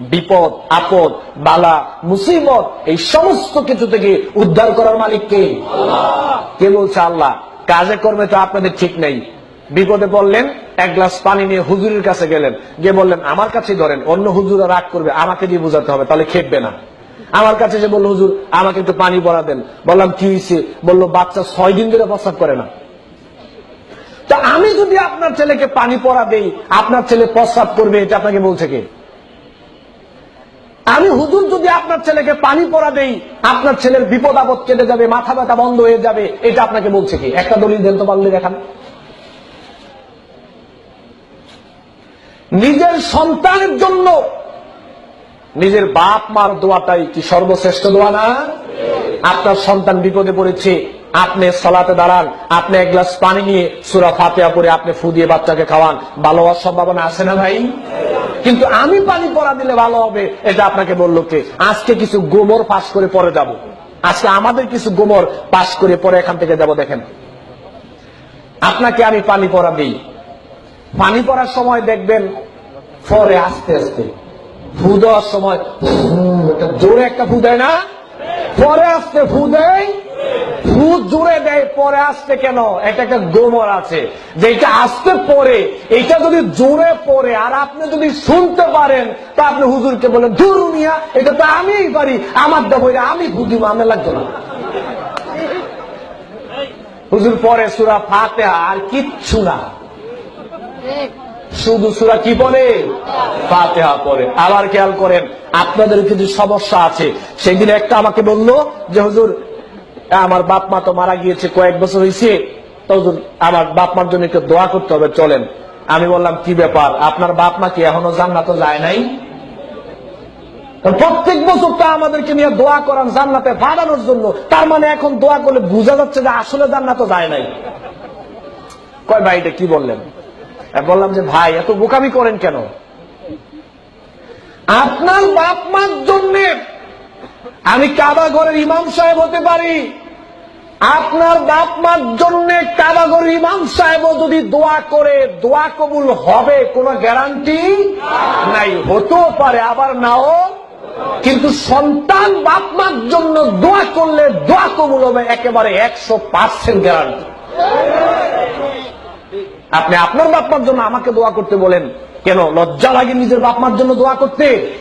বিপদ আপদ বালা মুসিবত এই সমস্ত কিছু থেকে উদ্ধার করার মালিক কে? কে বলছে আল্লাহ? কাজে কর্মে তো আপনাদের ঠিক নেই। বিপদে পড়লেন এক গ্লাস পানি নিয়ে হুজুরের কাছে গেলেন। গিয়ে বললেন আমার কাছে ধরেন অন্য হুজুরা রাগ করবে আমাকে দিয়ে বোঝাতে হবে তাহলে খেপবে না। আমার কাছে যে বলল হুজুর আমাকে একটু পানি ভরা দেন। বললাম কি হয়েছে? বলল বাচ্চা ছয় দিন ধরে প্রস্রাব করে না। তা আমি যদি আপনার ছেলেকে পানি পরা দেই আপনার ছেলে প্রস্রাব করবে এটা আপনাকে বলছে কে? আমি হুজুর, যদি আপনার ছেলেকে পানি পরা দেই, আপনার ছেলের বিপদ আপদ কেটে যাবে, মাথা ব্যথা বন্ধ হয়ে যাবে, এটা আপনাকে বলছে কি? একটা দলিল দেন তো পারলে দেখান। নিজের সন্তানের জন্য নিজের বাপ মার দোয়াটাই কি সর্বশ্রেষ্ঠ দোয়া না? আপনার সন্তান বিপদে পড়েছে, আপনি সলাতে দাঁড়ান, আপনি এক গ্লাস পানি নিয়ে সুরা পরে আপনি ফু দিয়ে বাচ্চাকে খাওয়ান। ভালো হওয়ার সম্ভাবনা আছে না ভাই? কিন্তু আমি পানি পরা দিলে ভালো হবে, এটা আপনাকে বলল কে? আজকে কিছু গোমর পাস করে পরে যাব। আজকে আমাদের কিছু গোমর পাস করে পরে এখান থেকে যাব, দেখেন। আপনাকে আমি পানি পরা দিই। পানি পড়ার সময় দেখবেন পরে আস্তে আস্তে, ফু দেওয়ার সময় জোরে একটা ফু দেয় না? পরে আসতে ফু দেয়? ফু জুড়ে দেয়, পরে আসতে কেন? এটা একটা গোমর আছে। যেটা আসতে পরে, এটা যদি জোরে পড়ে, আর আপনি যদি শুনতে পারেন, তা আপনি হুজুরকে বলেন, ধরু মিয়া এটা তো আমিই পারি, আমার দেবইরা আমি ফু দিব আমি লাগতো না। হুজুর, পরে সুরা ফাতে আর কিচ্ছু না। শুধু সুরা কি পড়ে? ফাতেহা পড়ে। আবার খেয়াল করেন, আপনাদের কিছু সমস্যা আছে। সেই দিন একটা আমাকে বলল যে, হুজুর, আমার বাপ মা তো মারা গিয়েছে, কয়েক বছর হয়েছে তো আমার বাপ মার জন্য একটু দোয়া করতে হবে, চলেন। আমি বললাম, কি ব্যাপার? আপনার বাপ মা কি এখনও জান্নাত যায় নাই? প্রত্যেক বছর তো আমাদেরকে নিয়ে দোয়া করান জান্নাতে বাড়ানোর জন্য। তার মানে এখন দোয়া করলে বোঝা যাচ্ছে যে আসলে জান্নাত যায় নাই। কয় ভাই, এটা কি বললেন? বললাম যে, ভাই, এত বোকামি করেন কেন? আপনার বাপ মার জন্য আমি কাবা ঘরের ইমাম সাহেব হতে পারি। আপনার বাপ মার জন্য কাবা ঘরের ইমাম সাহেব যদি দোয়া করে, দোয়া কবুল হবে, কোনো গ্যারান্টি নাই। হতেও পারে, আবার নাও। কিন্তু সন্তান বাপ মার জন্য দোয়া করলে দোয়া কবুল হবে, একেবারে একশো পার্সেন্ট গ্যারান্টি। আপনি আপনার বাপমার জন্য আমাকে দোয়া করতে বলেন। কেন? লজ্জা লাগে নিজের বাপমার জন্য দোয়া করতে?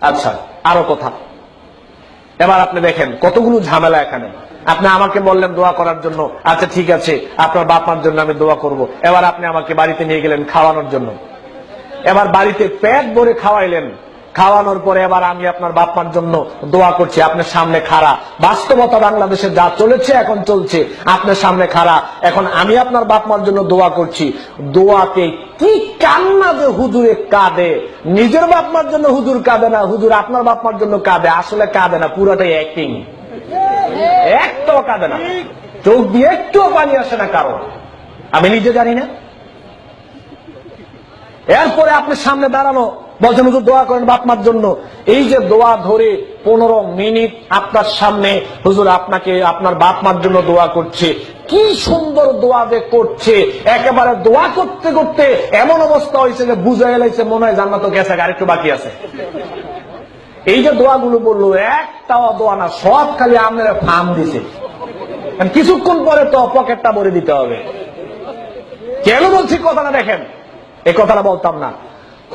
আচ্ছা আরও কথা। এবার আপনি দেখেন, কতগুলো ঝামেলা এখানে। আপনি আমাকে বললেন দোয়া করার জন্য। আচ্ছা ঠিক আছে, আপনার বাপমার জন্য আমি দোয়া করব। এবার আপনি আমাকে বাড়িতে নিয়ে গেলেন খাওয়ানোর জন্য। এবার বাড়িতে পেট ভরে খাওয়াইলেন। খাওয়ানোর পরে এবার আমি আপনার বাপমার জন্য দোয়া করছি, আপনার সামনে খাড়া। বাস্তবতা বাংলাদেশে যা চলেছে, এখন চলছে। আপনার সামনে খাড়া। এখন আমি আপনার বাপমার জন্য দোয়া করছি। দোয়াতে কি কান্না যে হুজুরে কাঁদে। নিজের বাপমার জন্য হুজুর কাঁদে না, হুজুর আপনার বাপমার জন্য কাঁদে। আসলে কাঁদে না, পুরোটাই অ্যাক্টিং একটাও কাঁদে না। চোখ দিয়ে একটুও পানি আসে না কারও। আমি নিজে জানি না। এরপরে আপনার সামনে দাঁড়ানো বলছেন, হুজুর, দোয়া করেন বাপমার জন্য। এই যে দোয়া ধরে পনেরো মিনিট আপনার সামনে, হুজুর, আপনাকে, আপনার বাপমার জন্য দোয়া করছে। কি সুন্দর দোয়া যে করছে। একেবারে দোয়া করতে করতে এমন অবস্থা হয়েছে যে বুঝে এলাইছে মনে হয় জান্নাত গেছে, আরেকটু বাকি আছে। এই যে দোয়াগুলো বলল, একটাও দোয়া না, সব খালি আপনারা ফার্ম দিছে। কিছুক্ষণ পরে তো পকেটটা ভরে দিতে হবে। কেন বলছি, কথাটা দেখেন। এই কথাটা বলতাম না।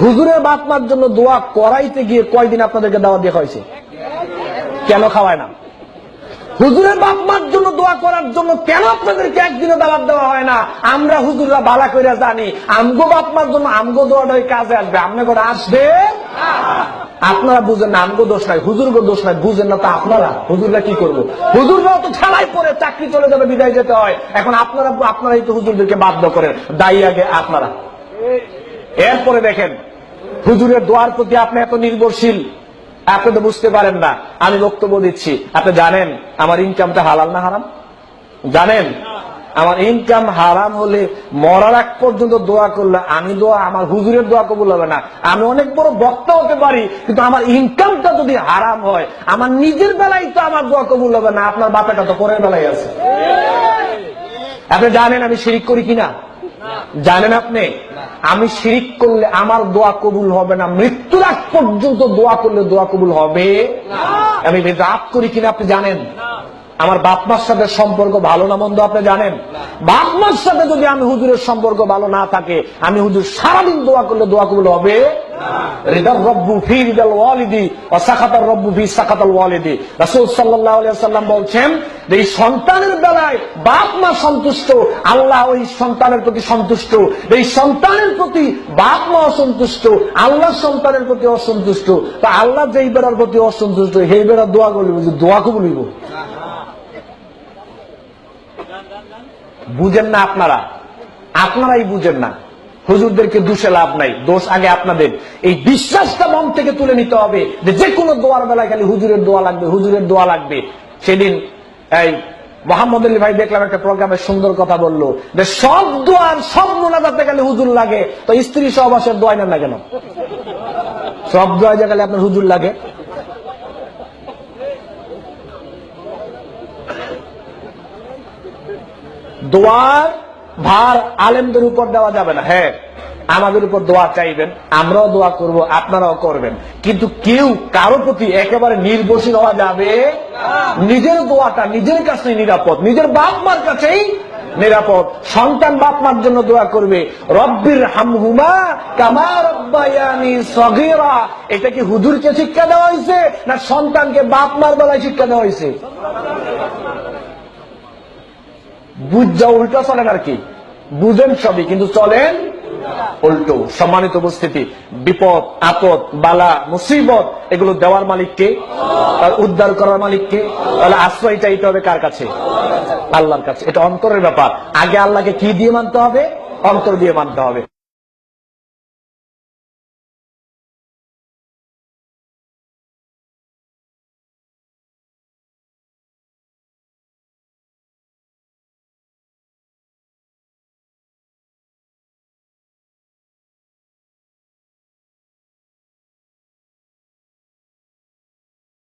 হুজুরের বাপমার জন্য দোয়া করাইতে গিয়ে কয়দিন আপনাদেরকে দাওয়া দিয়ে হয়েছে? কেন খাওয়ায় না? হুজুরের বাপমার জন্য দোয়া করার জন্য কেন আপনাদেরকে একদিনও দাওয়াত দেওয়া হয় না? আমরা হুজুররা বালা করে জানি, আমগো বাপমার জন্য আমগো দোয়াটা ওই কাজে আসবে। আপনার করে আসবে? আপনারা বুঝেন না, আমগো দোষ নাই, হুজুরগো দোষ নাই, বুঝেন না তো আপনারা। হুজুররা কি করব? হুজুররাও তো ছাড়াই পরে চাকরি চলে যাবে, বিদায় যেতে হয়। এখন আপনারা, আপনারাই তো হুজুরদেরকে বাধ্য করেন, দায়ী আগে আপনারা। এরপরে দেখেন, হুজুরের দোয়ার প্রতি আপনি এত নির্ভরশীল, আপনি তো বুঝতে পারেন না। আমি বক্তব্য দিচ্ছি, আপনি জানেন আমার ইনকামটা হালাল না হারাম? জানেন? আমার ইনকাম হারাম হলে মরার আগ পর্যন্ত দোয়া করলে আমি দোয়া, আমার হুজুরের দোয়া কবুল হবে না। আমি অনেক বড় বক্তা হতে পারি, কিন্তু আমার ইনকামটা যদি হারাম হয়, আমার নিজের বেলায় তো আমার দোয়া কবুল হবে না, আপনার বাপেটা তো পরের বেলায় আছে। আপনি জানেন আমি শিরিক করি কিনা? জানেন আপনি? আমি শিরিক করলে আমার দোয়া কবুল হবে না। মৃত্যুর আগ পর্যন্ত দোয়া করলে দোয়া কবুল হবে। আমি রাত করি কিনা আপনি জানেন? আমার বাপ মার সাথে সম্পর্ক ভালো না মন্দ আপনি জানেন? বাপ মার সাথে যদি আমি হুজুরের সম্পর্ক ভালো না থাকে, আমি হুজুর সারাদিন দোয়া করলে দোয়া কবুল হবে? যে সন্তুষ্ট, আল্লাহ ওই সন্তানের প্রতি সন্তুষ্ট। এই সন্তানের প্রতি বাপ মা অসন্তুষ্ট, আল্লাহ সন্তানের প্রতি অসন্তুষ্ট। তা আল্লাহ যেই বেড়ার প্রতি অসন্তুষ্ট, সেই বেড়ার দোয়া করলিব যে দোয়া কবুলিব বুঝেন না আপনারা? আপনারাই বুঝেন না। হুজুরদেরকে দুষে লাভ নাই, দোষ আগে আপনাদের। এই বিশ্বাসটা মন থেকে তুলে নিতে হবে যে যে কোনো দোয়ার বেলায় খালি হুজুরের দোয়া লাগবে, হুজুরের দোয়া লাগবে। সেদিন এই মোহাম্মদ আলী ভাই দেখলাম একটা প্রোগ্রামে সুন্দর কথা বলল যে সব দোয়ার সব মোনাজাতে গেলে হুজুর লাগে। তো স্ত্রী সহবাসের দোয়াই না কেন? সব দোয়া যে গেলে আপনার হুজুর লাগে? দোয়ার ভার আলেমদের উপর দেওয়া যাবে না। হ্যাঁ আমাদের উপর দোয়া চাইবেন, আমরাও দোয়া করব, আপনারাও করবেন। কিন্তু কেউ কারও প্রতি একেবারে নির্ভরশীল হওয়া যাবে নিজের দোয়াটা নিজের কাছে নিরাপদ, নিজের বাপ মার কাছেই নিরাপদ। সন্তান বাপ মার জন্য দোয়া করবে, রব্বির হামহুমা কামা রব্বায়ানি সগীরা। এটা কি হুজুরকে শিক্ষা দেওয়া হয়েছে, না সন্তানকে বাপ মার বেলায় শিক্ষা দেওয়া হয়েছে? বুঝা উল্টো চলেন আর কি? বুঝেন সবই, কিন্তু চলেন উল্টো। সম্মানিত উপস্থিতি, বিপদ, আপদ, বালা, মুসিবত, এগুলো দেওয়ার মালিককে উদ্ধার করার মালিককে তাহলে আশ্রয় চাইতে হবে কার কাছে? আল্লাহর কাছে। এটা অন্তরের ব্যাপার। আগে আল্লাহকে কি দিয়ে মানতে হবে? অন্তর দিয়ে মানতে হবে।